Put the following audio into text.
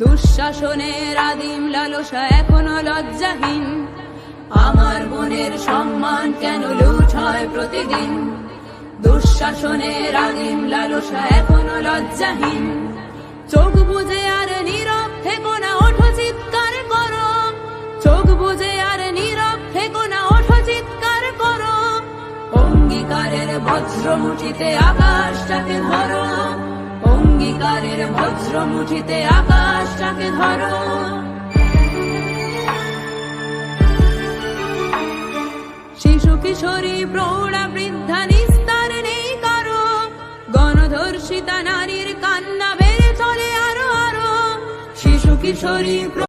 দুঃশাসনের আদিম লালসা এখনও লজ্জাহীন। আমার বোনের সম্মান কেন লুট হয় প্রতিদিন? দুঃশাসনের আদিম লালসা এখনও লজ্জাহীন। চোখ বুঝে আর নীরব থেকো না, ওঠো চিৎকার করো। চোখ বুঝে আর নীরব থেকো না, ওঠো চিৎকার করো। অঙ্গীকারের বজ্র মুঠিতে আকাশটাকে ধরো অঙ্গীকারের বজ্র মুঠিতে আকাশটাকে ধরো। শিশু কিশোরী, প্রৌঢ়া, বৃদ্ধা, নিস্তার নেই কারও। গণধর্ষিতা, নারীর কান্না বেড়ে চলে আরও আরও। শিশু কিশোরী